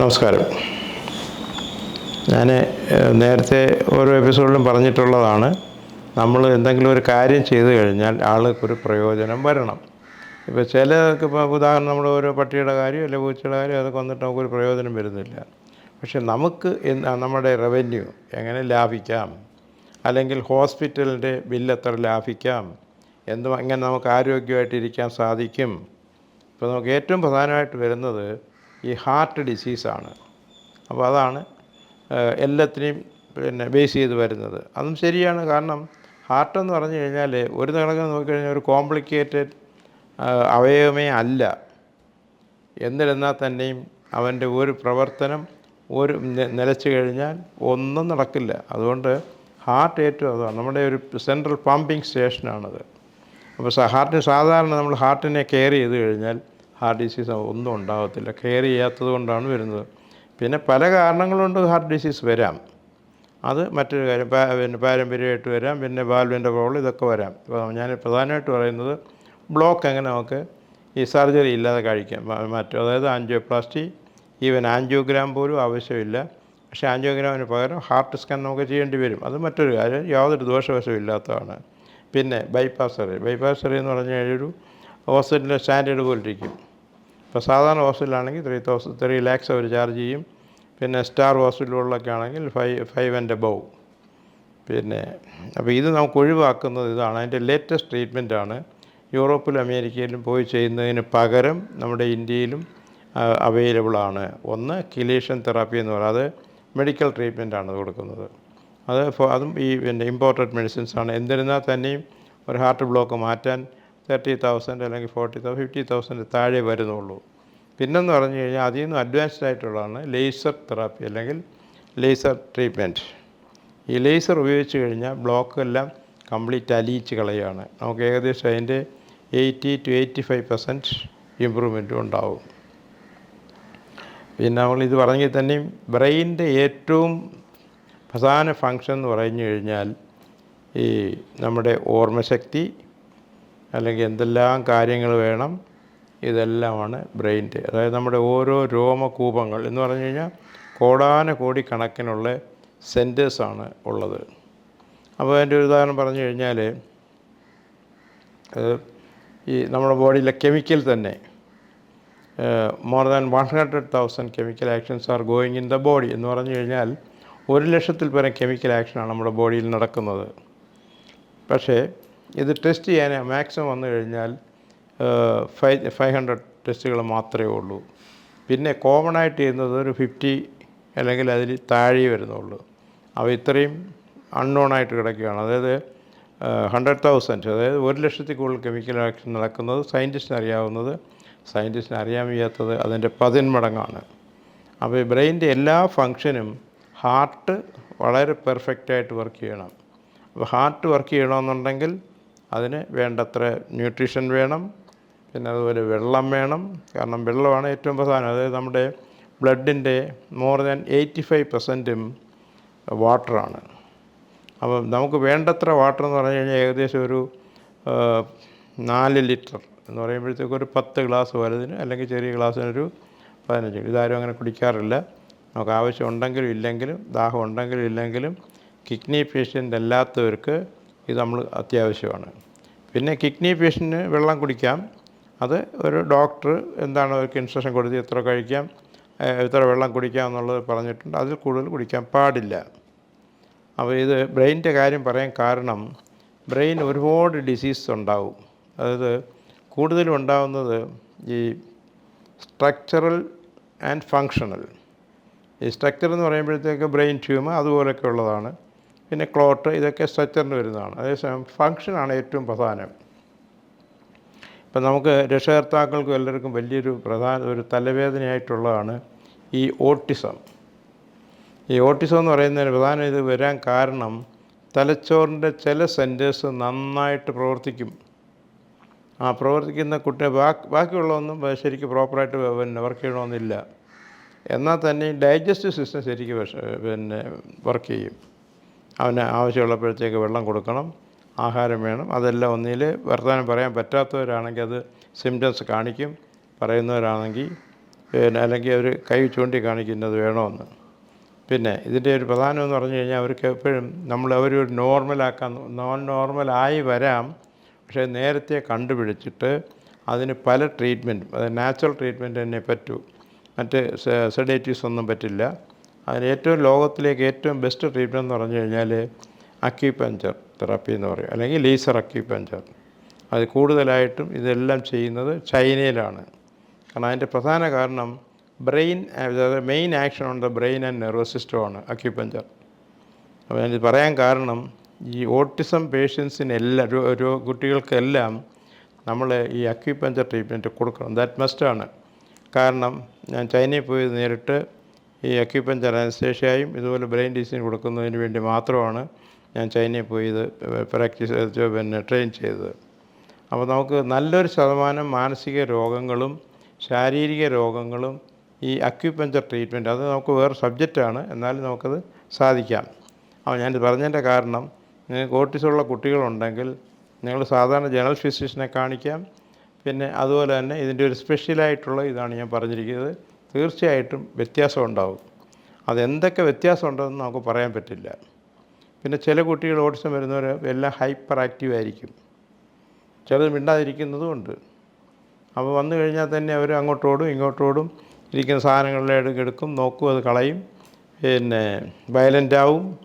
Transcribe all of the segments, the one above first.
നമസ്കാരം. ഞാൻ നേരത്തെ ഓരോ എപ്പിസോഡിലും പറഞ്ഞിട്ടുള്ളതാണ് നമ്മൾ എന്തെങ്കിലും ഒരു കാര്യം ചെയ്തു കഴിഞ്ഞാൽ ആൾക്ക് ഒരു പ്രയോജനം വരണം. ഇപ്പോൾ ചിലർക്ക് ഇപ്പോൾ ഉദാഹരണം നമ്മുടെ ഓരോ പട്ടിയുടെ കാര്യം അല്ലെങ്കിൽ പൂച്ചയുടെ കാര്യം അതൊക്കെ വന്നിട്ട് നമുക്കൊരു പ്രയോജനം വരുന്നില്ല. പക്ഷെ നമുക്ക് നമ്മുടെ റവന്യൂ എങ്ങനെ ലാഭിക്കാം? അല്ലെങ്കിൽ ഹോസ്പിറ്റലിന്റെ ബില്ല് എത്ര ലാഭിക്കാം? എന്ത് എങ്ങനെ നമുക്ക് ആരോഗ്യമായിട്ടിരിക്കാൻ സാധിക്കും? ഇപ്പോൾ നമുക്ക് ഏറ്റവും പ്രധാനമായിട്ട് വരുന്നത് ഈ ഹാർട്ട് ഡിസീസാണ് അപ്പോൾ അതാണ് എല്ലാത്തിനെയും പിന്നെ ബേസ് ചെയ്ത് വരുന്നത്. അതും ശരിയാണ്. കാരണം ഹാർട്ട് എന്ന് പറഞ്ഞു കഴിഞ്ഞാൽ ഒരു കണക്കിന് നോക്കിക്കഴിഞ്ഞാൽ ഒരു കോംപ്ലിക്കേറ്റഡ് അവയവമേ അല്ല. എന്നിരുന്നാൽ തന്നെയും അവന്റെ ഒരു പ്രവർത്തനം ഒരു നിലച്ചു കഴിഞ്ഞാൽ ഒന്നും നടക്കില്ല. അതുകൊണ്ട് ഹാർട്ട് ഏറ്റവും അതാണ്. നമ്മുടെ ഒരു സെൻട്രൽ പമ്പിങ് സ്റ്റേഷനാണത് അപ്പോൾ ഹാർട്ടിന് സാധാരണ നമ്മൾ ഹാർട്ടിനെ കെയർ ചെയ്ത് കഴിഞ്ഞാൽ ഹാർട്ട് ഡിസീസ് ഒന്നും ഉണ്ടാകത്തില്ല കെയർ ചെയ്യാത്തത് കൊണ്ടാണ് വരുന്നത്. പിന്നെ പല കാരണങ്ങളുണ്ട് ഹാർട്ട് ഡിസീസ് വരാം. അത് മറ്റൊരു കാര്യം. പിന്നെ പാരമ്പര്യമായിട്ട് വരാം. പിന്നെ വാൽവിന്റെ പ്രോബ്ലം ഇതൊക്കെ വരാം. ഇപ്പോൾ ഞാൻ പ്രധാനമായിട്ട് പറയുന്നത് ബ്ലോക്ക് എങ്ങനെ നമുക്ക് ഈ സർജറി ഇല്ലാതെ കഴിക്കാം. മറ്റു അതായത് ആൻജിയോപ്ലാസ്റ്റി ഈവൻ ആൻജിയോഗ്രാം പോലും ആവശ്യമില്ല. പക്ഷേ ആൻജിയോഗ്രാമിന് പകരം ഹാർട്ട് സ്കാൻ നമുക്ക് ചെയ്യേണ്ടി വരും. അത് മറ്റൊരു കാര്യം. യാതൊരു ദോഷവശവും ഇല്ലാത്തതാണ് പിന്നെ ബൈപ്പാസ് സർജറി ബൈപ്പാസ് സർജറി എന്ന് പറഞ്ഞു കഴിഞ്ഞാൽ ഒരു ഹോസ്പിറ്റലിന്റെ സ്റ്റാൻഡേർഡ് പോലെ ഇരിക്കും ഇപ്പോൾ സാധാരണ ഹോസ്പിറ്റലാണെങ്കിൽ ത്രീ തൗസൻഡ് ത്രീ ലാക്സ് അവർ ചാർജ് ചെയ്യും. പിന്നെ സ്റ്റാർ ഹോസ്പിറ്റലുകളിലൊക്കെ ആണെങ്കിൽ ഫൈവ് ഫൈവ് ആൻഡ് എബവ് പിന്നെ അപ്പോൾ ഇത് നമുക്ക് ഒഴിവാക്കുന്നത് ഇതാണ്. അതിന്റെ ലേറ്റസ്റ്റ് ട്രീറ്റ്മെന്റാണ് യൂറോപ്പിലും അമേരിക്കയിലും പോയി ചെയ്യുന്നതിന് പകരം നമ്മുടെ ഇന്ത്യയിലും അവൈലബിളാണ് ഒന്ന് കിലേഷൻ തെറാപ്പി എന്ന് പറയുന്നത്. മെഡിക്കൽ ട്രീറ്റ്മെന്റാണ് കൊടുക്കുന്നത്. അത് അതും ഈ പിന്നെ ഇമ്പോർട്ടഡ് മെഡിസിൻസ് ആണ്. എന്നിരുന്നാൽ തന്നെയും ഒരു ഹാർട്ട് ബ്ലോക്ക് മാറ്റാൻ തേർട്ടി തൗസൻഡ് അല്ലെങ്കിൽ ഫോർട്ടി തൗസൻഡ് ഫിഫ്റ്റി തൗസൻഡ് താഴെ വരുന്നുള്ളൂ. പിന്നെന്ന് പറഞ്ഞു കഴിഞ്ഞാൽ അതിൽ നിന്ന് അഡ്വാൻസ്ഡ് ആയിട്ടുള്ളതാണ് ലേസർ തെറാപ്പി അല്ലെങ്കിൽ ലേസർ ട്രീറ്റ്മെന്റ് ഈ ലേസർ ഉപയോഗിച്ച് കഴിഞ്ഞാൽ ബ്ലോക്ക് എല്ലാം കംപ്ലീറ്റ് അലിയിച്ച് കളയുകയാണ് നമുക്ക് ഏകദേശം അതിന്റെ eighty to eighty five percent ഇമ്പ്രൂവ്മെന്റും ഉണ്ടാവും. പിന്നെ നമ്മൾ ഇത് പറഞ്ഞെങ്കിൽ തന്നെയും ബ്രെയിനിന്റെ ഏറ്റവും പ്രധാന ഫങ്ഷൻ എന്ന് പറഞ്ഞു കഴിഞ്ഞാൽ ഈ നമ്മുടെ ഓർമ്മശക്തി അല്ലെങ്കിൽ എന്തെല്ലാം കാര്യങ്ങൾ വേണം ഇതെല്ലാമാണ് ബ്രെയിന്റെ അതായത് നമ്മുടെ ഓരോ രോമകൂപങ്ങൾ എന്ന് പറഞ്ഞു കഴിഞ്ഞാൽ കോടാന കോടി കണക്കിനുള്ള സെന്റേഴ്സാണ് ഉള്ളത്. അപ്പോൾ അതിന്റെ ഒരു ഉദാഹരണം പറഞ്ഞു കഴിഞ്ഞാൽ ഈ നമ്മുടെ ബോഡിയിലെ കെമിക്കൽ തന്നെ more than one hundred thousand chemical actions are going in the body എന്ന് പറഞ്ഞു കഴിഞ്ഞാൽ ഒരു ലക്ഷത്തിൽ പരം കെമിക്കൽ ആക്ഷനാണ് നമ്മുടെ ബോഡിയിൽ നടക്കുന്നത്. പക്ഷേ ഇത് ടെസ്റ്റ് ചെയ്യാൻ മാക്സിമം വന്നു കഴിഞ്ഞാൽ ഫൈവ് ഫൈവ് ഹൺഡ്രഡ് ടെസ്റ്റുകൾ മാത്രമേ ഉള്ളൂ. പിന്നെ കോമൺ ആയിട്ട് ചെയ്യുന്നത് ഒരു ഫിഫ്റ്റി അല്ലെങ്കിൽ അതിൽ താഴെ വരുന്നുള്ളൂ. അവ ഇത്രയും അൺനോൺ ആയിട്ട് കിടക്കുകയാണ്. അതായത് ഹൺഡ്രഡ് തൗസൻഡ് അതായത് ഒരു ലക്ഷത്തിൽ കൂടുതൽ കെമിക്കൽ ആക്ഷൻ നടക്കുന്നത് സയന്റിസ്റ്റിന് അറിയാവുന്നത്. സയന്റിസ്റ്റിന് അറിയാൻ വയ്യാത്തത് അതിന്റെ പതിന്മടങ്ങാണ്. അപ്പോൾ ഈ ബ്രെയിന്റെ എല്ലാ ഫങ്ഷനും ഹാർട്ട് വളരെ പെർഫെക്റ്റായിട്ട് വർക്ക് ചെയ്യണം. അപ്പോൾ ഹാർട്ട് വർക്ക് ചെയ്യണമെന്നുണ്ടെങ്കിൽ അതിന് വേണ്ടത്ര ന്യൂട്രീഷൻ വേണം. പിന്നെ അതുപോലെ വെള്ളം വേണം. കാരണം വെള്ളമാണ് ഏറ്റവും പ്രധാനം. അതായത് നമ്മുടെ ബ്ലഡിന്റെ മോർ ദാൻ എയ്റ്റി ഫൈവ് പെർസെന്റും വാട്ടറാണ് അപ്പം നമുക്ക് വേണ്ടത്ര വാട്ടർ എന്ന് പറഞ്ഞു കഴിഞ്ഞാൽ ഏകദേശം ഒരു നാല് ലിറ്റർ എന്ന് പറയുമ്പോഴത്തേക്ക് ഒരു പത്ത് ഗ്ലാസ് വലുതിന് അല്ലെങ്കിൽ ചെറിയ ഗ്ലാസ്സിനൊരു പതിനഞ്ച്. ഇതാരും അങ്ങനെ കുടിക്കാറില്ല. നമുക്ക് ആവശ്യം ഉണ്ടെങ്കിലും ഇല്ലെങ്കിലും ദാഹം ഉണ്ടെങ്കിലും ഇല്ലെങ്കിലും കിഡ്നി പേഷ്യന്റ് അല്ലാത്തവർക്ക് ഇത് നമ്മൾ അത്യാവശ്യമാണ്. പിന്നെ കിഡ്നി പേഷ്യന്റിന് വെള്ളം കുടിക്കാം. അത് ഒരു ഡോക്ടർ എന്താണ് അവർക്ക് ഇൻസ്ട്രക്ഷൻ കൊടുത്ത് എത്ര കഴിക്കാം എത്ര വെള്ളം കുടിക്കാം എന്നുള്ളത് പറഞ്ഞിട്ടുണ്ട്. അതിൽ കൂടുതൽ കുടിക്കാൻ പാടില്ല. അപ്പോൾ ഇത് ബ്രെയിനിന്റെ കാര്യം പറയാൻ കാരണം ബ്രെയിൻ ഒരുപാട് ഡിസീസ് ഉണ്ടാവും. അതായത് കൂടുതലും ഉണ്ടാവുന്നത് ഈ സ്ട്രക്ചറൽ ആൻഡ് ഫങ്ഷണൽ ഈ സ്ട്രക്ചർ എന്ന് പറയുമ്പോഴത്തേക്ക് ബ്രെയിൻ ട്യൂമർ അതുപോലൊക്കെ ഉള്ളതാണ്. പിന്നെ ക്ലോട്ട് ഇതൊക്കെ സ്ട്രക്ചറിന് വരുന്നതാണ്. അതേസമയം ഫങ്ഷനാണ് ഏറ്റവും പ്രധാനം. ഇപ്പം നമുക്ക് രക്ഷകർത്താക്കൾക്കും എല്ലാവർക്കും വലിയൊരു പ്രധാന ഒരു തലവേദനയായിട്ടുള്ളതാണ് ഈ ഓട്ടിസം. ഈ ഓട്ടിസം എന്ന് പറയുന്നതിന് പ്രധാനം ഇത് വരാൻ കാരണം തലച്ചോറിന്റെ ചില സെന്റേഴ്സ് നന്നായിട്ട് പ്രവർത്തിക്കും. ആ പ്രവർത്തിക്കുന്ന കുട്ടിയെ ബാക്കി ബാക്കിയുള്ളതൊന്നും ശരിക്കും പ്രോപ്പറായിട്ട് പിന്നെ വർക്ക് ചെയ്യണമെന്നില്ല. എന്നാൽ തന്നെ ഡൈജസ്റ്റീവ് സിസ്റ്റം ശരിക്കും പിന്നെ വർക്ക് ചെയ്യും. അവന് ആവശ്യമുള്ളപ്പോഴത്തേക്ക് വെള്ളം കൊടുക്കണം ആഹാരം വേണം. അതെല്ലാം ഒന്നിൽ വർത്തമാനം പറയാൻ പറ്റാത്തവരാണെങ്കിൽ അത് സിംറ്റംസ് കാണിക്കും. പറയുന്നവരാണെങ്കിൽ പിന്നെ അല്ലെങ്കിൽ അവർ കൈ ചൂണ്ടി കാണിക്കുന്നത് വേണമെന്ന് പിന്നെ ഇതിന്റെ ഒരു പ്രധാനം എന്ന് പറഞ്ഞു കഴിഞ്ഞാൽ അവർക്ക് എപ്പോഴും നമ്മൾ അവർ നോർമലാക്കാൻ നോൺ നോർമലായി വരാം. പക്ഷേ നേരത്തെ കണ്ടുപിടിച്ചിട്ട് അതിന് പല ട്രീറ്റ്മെന്റും അത് നാച്ചുറൽ ട്രീറ്റ്മെന്റ് തന്നെ പറ്റൂ. മറ്റ് സെഡേറ്റീവ്സ് ഒന്നും പറ്റില്ല. അതിന് ഏറ്റവും ലോകത്തിലേക്ക് ഏറ്റവും ബെസ്റ്റ് ട്രീറ്റ്മെന്റ് എന്ന് പറഞ്ഞു കഴിഞ്ഞാൽ അക്യുപഞ്ചർ തെറാപ്പി എന്ന് പറയും. അല്ലെങ്കിൽ ലേസർ അക്യുപഞ്ചർ അത് കൂടുതലായിട്ടും ഇതെല്ലാം ചെയ്യുന്നത് ചൈനയിലാണ്. കാരണം അതിന്റെ പ്രധാന കാരണം ബ്രെയിൻ അതായത് main action on the brain and nervous സിസ്റ്റമാണ് അക്യുപഞ്ചർ അപ്പോൾ ഞാനിത് പറയാൻ കാരണം ഈ ഓട്ടിസം പേഷ്യൻസിനെല്ലാം രോ രോ കുട്ടികൾക്കെല്ലാം നമ്മൾ ഈ അക്യുപഞ്ചർ ട്രീറ്റ്മെന്റ് കൊടുക്കണം. ദാറ്റ് മസ്റ്റാണ് കാരണം ഞാൻ ചൈനയിൽ പോയി നേരിട്ട് ഈ അക്യുപഞ്ചർ അനസ്തേഷ്യയും ഇതുപോലെ ബ്രെയിൻ ഡിസീസിന് കൊടുക്കുന്നതിന് വേണ്ടി മാത്രമാണ് ഞാൻ ചൈനയിൽ പോയി ഇത് പ്രാക്ടീസ് പിന്നെ ട്രെയിൻ ചെയ്തത്. അപ്പോൾ നമുക്ക് നല്ലൊരു ശതമാനം മാനസിക രോഗങ്ങളും ശാരീരിക രോഗങ്ങളും ഈ അക്യുപഞ്ചർ ട്രീറ്റ്മെന്റ് അത് നമുക്ക് വേറെ സബ്ജക്റ്റാണ് എന്നാലും നമുക്കത് സാധിക്കാം. അപ്പോൾ ഞാനിത് പറഞ്ഞതിന്റെ കാരണം നിങ്ങൾക്ക് ഓട്ടിസുള്ള കുട്ടികളുണ്ടെങ്കിൽ നിങ്ങൾ സാധാരണ ജനറൽ ഫിസിഷ്യനെ കാണിക്കാം. പിന്നെ അതുപോലെ തന്നെ ഇതിന്റെ ഒരു സ്പെഷ്യലായിട്ടുള്ള ഇതാണ് ഞാൻ പറഞ്ഞിരിക്കുന്നത്. തീർച്ചയായിട്ടും വ്യത്യാസം ഉണ്ടാവും. അതെന്തൊക്കെ വ്യത്യാസം ഉണ്ടെന്ന് നമുക്ക് പറയാൻ പറ്റില്ല. പിന്നെ ചില കുട്ടികൾ ഓട്ടിസം വരുന്നവർ എല്ലാം ഹൈപ്പർ ആക്റ്റീവ് ആയിരിക്കും. ചിലത് മിണ്ടാതിരിക്കുന്നതും ഉണ്ട്. അപ്പോൾ വന്നു കഴിഞ്ഞാൽ തന്നെ അവർ അങ്ങോട്ടോടും ഇങ്ങോട്ടോടും ഇരിക്കുന്ന സാധനങ്ങളിലെടുക്കും എടുക്കും നോക്കും അത് കളയും. പിന്നെ വയലന്റ് ആവും.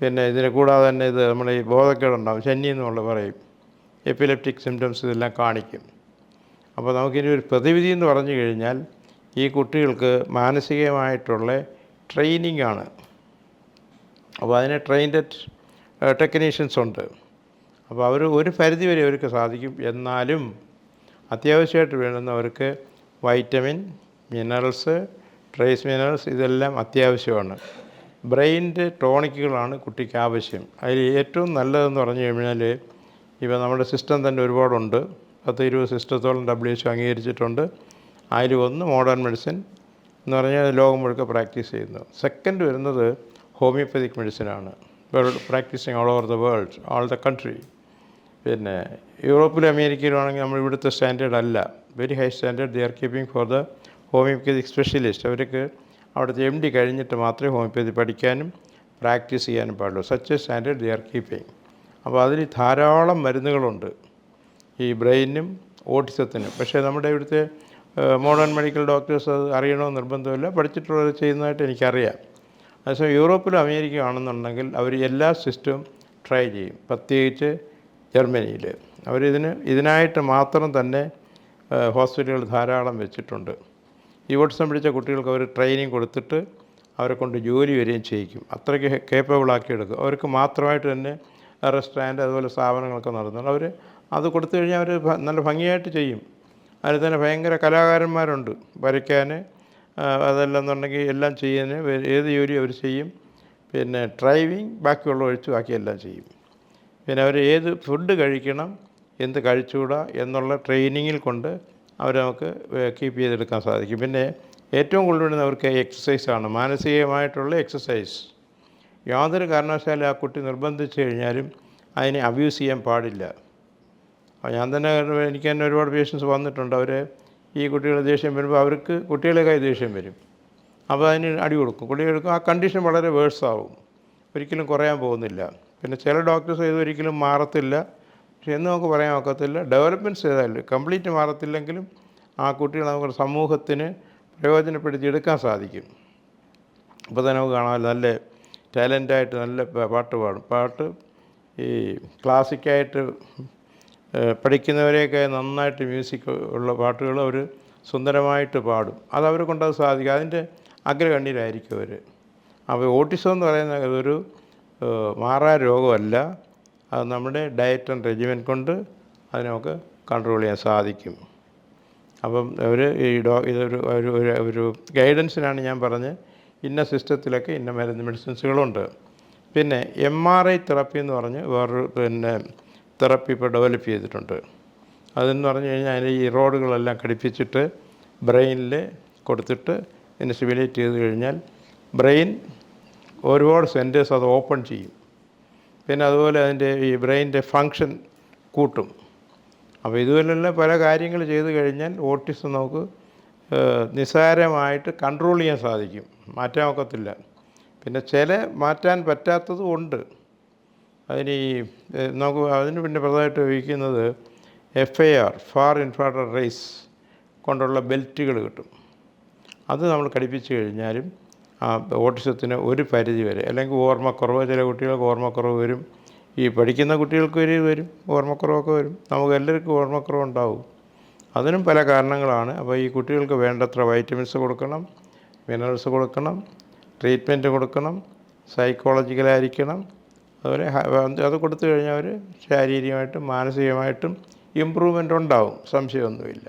പിന്നെ ഇതിനെ കൂടാതെ തന്നെ ഇത് നമ്മൾ ഈ ബോധക്കേടുണ്ടാവും. ശനി എന്നുള്ള പറയും. എപ്പിലെപ്റ്റിക് സിംറ്റംസ് ഇതെല്ലാം കാണിക്കും. അപ്പോൾ നമുക്കിനി ഒരു പ്രതിവിധി എന്ന് പറഞ്ഞു കഴിഞ്ഞാൽ ഈ കുട്ടികൾക്ക് മാനസികമായിട്ടുള്ള ട്രെയിനിങ് ആണ് അപ്പോൾ അതിന് ട്രെയിൻഡ് ടെക്നീഷ്യൻസ് ഉണ്ട്. അപ്പോൾ അവർ ഒരു പരിധി വരെ അവർക്ക് സാധിക്കും. എന്നാലും അത്യാവശ്യമായിട്ട് വേണ്ടുന്നവർക്ക് വൈറ്റമിൻ മിനറൽസ് ട്രേസ് മിനറൽസ് ഇതെല്ലാം അത്യാവശ്യമാണ്. ബ്രെയിന്റെ ടോണിക്കുകളാണ് കുട്ടിക്ക് ആവശ്യം. അതിൽ ഏറ്റവും നല്ലതെന്ന് പറഞ്ഞു കഴിഞ്ഞാൽ ഇപ്പോൾ നമ്മുടെ സിസ്റ്റം തന്നെ ഒരുപാടുണ്ട്. പത്ത് ഇരുപത് സിസ്റ്റത്തോളം ഡബ്ല്യു എച്ച് അംഗീകരിച്ചിട്ടുണ്ട്. അതിൽ ഒന്ന് മോഡേൺ മെഡിസിൻ എന്ന് പറഞ്ഞാൽ ലോകം മുഴുക്കെ പ്രാക്ടീസ് ചെയ്യുന്നു. സെക്കൻഡ് വരുന്നത് homeopathic മെഡിസിനാണ് world practising all over the world all the country പിന്നെ യൂറോപ്പിലും അമേരിക്കയിലും ആണെങ്കിൽ നമ്മൾ ഇവിടുത്തെ സ്റ്റാൻഡേർഡ് അല്ല. Very high standard they are keeping for the homeopathic specialist അവർക്ക് അവിടുത്തെ എം ഡി കഴിഞ്ഞിട്ട് മാത്രമേ ഹോമിയോപ്പതി പഠിക്കാനും പ്രാക്ടീസ് ചെയ്യാനും പാടുള്ളൂ. Such standard they are keeping അപ്പോൾ അതിൽ ധാരാളം മരുന്നുകളുണ്ട്. ഈ ബ്രെയിനും ഓട്ടിസത്തിനും. പക്ഷേ നമ്മുടെ ഇവിടുത്തെ മോഡേൺ മെഡിക്കൽ ഡോക്ടേഴ്സ് അത് അറിയണമെന്ന് നിർബന്ധമില്ല. പഠിച്ചിട്ടുള്ളവർ ചെയ്യുന്നതായിട്ട് എനിക്കറിയാം. അതേസമയം യൂറോപ്പിലും അമേരിക്ക ആണെന്നുണ്ടെങ്കിൽ അവർ എല്ലാ സിസ്റ്റവും ട്രൈ ചെയ്യും പ്രത്യേകിച്ച് ജർമ്മനിയിൽ. അവരിതിന് ഇതിനായിട്ട് മാത്രം തന്നെ ഹോസ്പിറ്റലുകൾ ധാരാളം വെച്ചിട്ടുണ്ട്. ഓട്ടിസം പിടിച്ച കുട്ടികൾക്ക് അവർ ട്രെയിനിങ് കൊടുത്തിട്ട് അവരെ കൊണ്ട് ജോലി വരികയും ചെയ്യിക്കും. അത്രയ്ക്ക് കേപ്പബിളാക്കി എടുക്കും അവർക്ക് മാത്രമായിട്ട് തന്നെ റെസ്റ്റോറന്റ് അതുപോലെ സ്ഥാപനങ്ങളൊക്കെ നടന്നുണ്ട് അവർ അത് കൊടുത്തു കഴിഞ്ഞാൽ അവർ നല്ല ഭംഗിയായിട്ട് ചെയ്യും. അതിൽ തന്നെ ഭയങ്കര കലാകാരന്മാരുണ്ട്. വരയ്ക്കാൻ അതല്ലെന്നുണ്ടെങ്കിൽ എല്ലാം ചെയ്യാൻ ഏത് ജോലി അവർ ചെയ്യും പിന്നെ ഡ്രൈവിങ് ബാക്കിയുള്ള ഒഴിച്ച് ബാക്കിയെല്ലാം ചെയ്യും. പിന്നെ അവർ ഏത് ഫുഡ് കഴിക്കണം എന്ത് കഴിച്ചുകൂടാ എന്നുള്ള ട്രെയിനിങ്ങിൽ കൊണ്ട് അവർ നമുക്ക് കീപ്പ് ചെയ്തെടുക്കാൻ സാധിക്കും. പിന്നെ ഏറ്റവും കൂടുതൽ അവർക്ക് എക്സസൈസാണ് മാനസികമായിട്ടുള്ള എക്സസൈസ് യാതൊരു കാരണവശാലും ആ കുട്ടി നിർബന്ധിച്ചു കഴിഞ്ഞാലും അതിനെ അബ്യൂസ് ചെയ്യാൻ പാടില്ല. ഞാൻ തന്നെ എനിക്ക് തന്നെ ഒരുപാട് പേഷ്യൻസ് വന്നിട്ടുണ്ട്. അവർ ഈ കുട്ടികളെ ദേഷ്യം വരുമ്പോൾ അവർക്ക് കുട്ടികളെക്കായി ദേഷ്യം വരും. അപ്പോൾ അതിന് അടി കൊടുക്കും. കുട്ടികൾക്ക് ആ കണ്ടീഷൻ വളരെ വേഴ്സ് ആവും. ഒരിക്കലും കുറയാൻ പോകുന്നില്ല. പിന്നെ ചില ഡോക്ടേഴ്സ് ഇത് ഒരിക്കലും മാറത്തില്ല. പക്ഷെ എന്ന് നമുക്ക് പറയാൻ ഒക്കത്തില്ല. ഡെവലപ്മെന്റ്സ് ചെയ്താലും കംപ്ലീറ്റ് മാറത്തില്ലെങ്കിലും ആ കുട്ടികളെ നമുക്ക് സമൂഹത്തിന് പ്രയോജനപ്പെടുത്തി എടുക്കാൻ സാധിക്കും. ഇപ്പോൾ തന്നെ നമുക്ക് കാണാൻ നല്ല ടാലന്റായിട്ട് നല്ല പാട്ട് പാടും. പാട്ട് ഈ ക്ലാസിക്കായിട്ട് പഠിക്കുന്നവരെയൊക്കെ നന്നായിട്ട് മ്യൂസിക് ഉള്ള പാട്ടുകൾ അവർ സുന്ദരമായിട്ട് പാടും. അത് അവരെ കൊണ്ടത് സാധിക്കും. അതിന്റെ അഗ്രഗണ്യരായിരിക്കും അവർ. അപ്പോൾ ഓട്ടിസം എന്ന് പറയുന്ന അതൊരു മാറാ രോഗമല്ല. അത് നമ്മുടെ ഡയറ്റ് ആൻഡ് റെജിമെൻ കൊണ്ട് അതിനൊക്കെ കൺട്രോൾ ചെയ്യാൻ സാധിക്കും. അപ്പം അവർ ഈ ഡോ ഇതൊരു ഒരു ഒരു ഒരു ഗൈഡൻസിനാണ് ഞാൻ പറഞ്ഞ് ഇന്ന സിസ്റ്റത്തിലൊക്കെ ഇന്ന മരുന്ന് മെഡിസിൻസുകളുണ്ട്. പിന്നെ എം ആർ ഐ തെറപ്പി എന്ന് പറഞ്ഞ് വേറൊരു പിന്നെ തെറപ്പി ഇപ്പോൾ ഡെവലപ്പ് ചെയ്തിട്ടുണ്ട്. അതെന്ന് പറഞ്ഞു കഴിഞ്ഞാൽ അതിന് ഈ റോഡുകളെല്ലാം ഘടിപ്പിച്ചിട്ട് ബ്രെയിനിൽ കൊടുത്തിട്ട് ഇതിനെ സിമുലേറ്റ് ചെയ്ത് കഴിഞ്ഞാൽ ബ്രെയിൻ ഒരുപാട് സെന്റേഴ്സ് അത് ഓപ്പൺ ചെയ്യും. പിന്നെ അതുപോലെ അതിന്റെ ഈ ബ്രെയിനിന്റെ ഫങ്ഷൻ കൂട്ടും. അപ്പോൾ ഇതുപോലെയുള്ള പല കാര്യങ്ങൾ ചെയ്തു കഴിഞ്ഞാൽ ഓട്ടിസം നമുക്ക് നിസ്സാരമായിട്ട് കൺട്രോൾ ചെയ്യാൻ സാധിക്കും. മാറ്റാൻ ഒക്കത്തില്ല. പിന്നെ ചില മാറ്റാൻ പറ്റാത്തതും ഉണ്ട്. അതിന് ഈ നമുക്ക് അതിന് പിന്നെ പ്രധാനമായിട്ട് ഉപയോഗിക്കുന്നത് F I R far infrared rays കൊണ്ടുള്ള ബെൽറ്റുകൾ കിട്ടും. അത് നമ്മൾ കടിപ്പിച്ച് കഴിഞ്ഞാലും ആ ഓട്ടിസത്തിന് ഒരു പരിധി വരെ അല്ലെങ്കിൽ ഓർമ്മക്കുറവ് ചില കുട്ടികൾക്ക് ഓർമ്മക്കുറവ് വരും. ഈ പഠിക്കുന്ന കുട്ടികൾക്ക് ഒരു വരും ഓർമ്മക്കുറവൊക്കെ വരും. നമുക്ക് എല്ലാവർക്കും ഓർമ്മക്കുറവ് ഉണ്ടാവും. അതിനും പല കാരണങ്ങളാണ്. അപ്പോൾ ഈ കുട്ടികൾക്ക് വേണ്ടത്ര വൈറ്റമിൻസ് കൊടുക്കണം മിനറൽസ് കൊടുക്കണം ട്രീറ്റ്മെന്റ് കൊടുക്കണം സൈക്കോളജിക്കലായിരിക്കണം അതുപോലെ അത് കൊടുത്തു കഴിഞ്ഞാൽ അവർ ശാരീരികമായിട്ടും മാനസികമായിട്ടും ഇമ്പ്രൂവ്മെന്റ് ഉണ്ടാവും സംശയമൊന്നുമില്ല.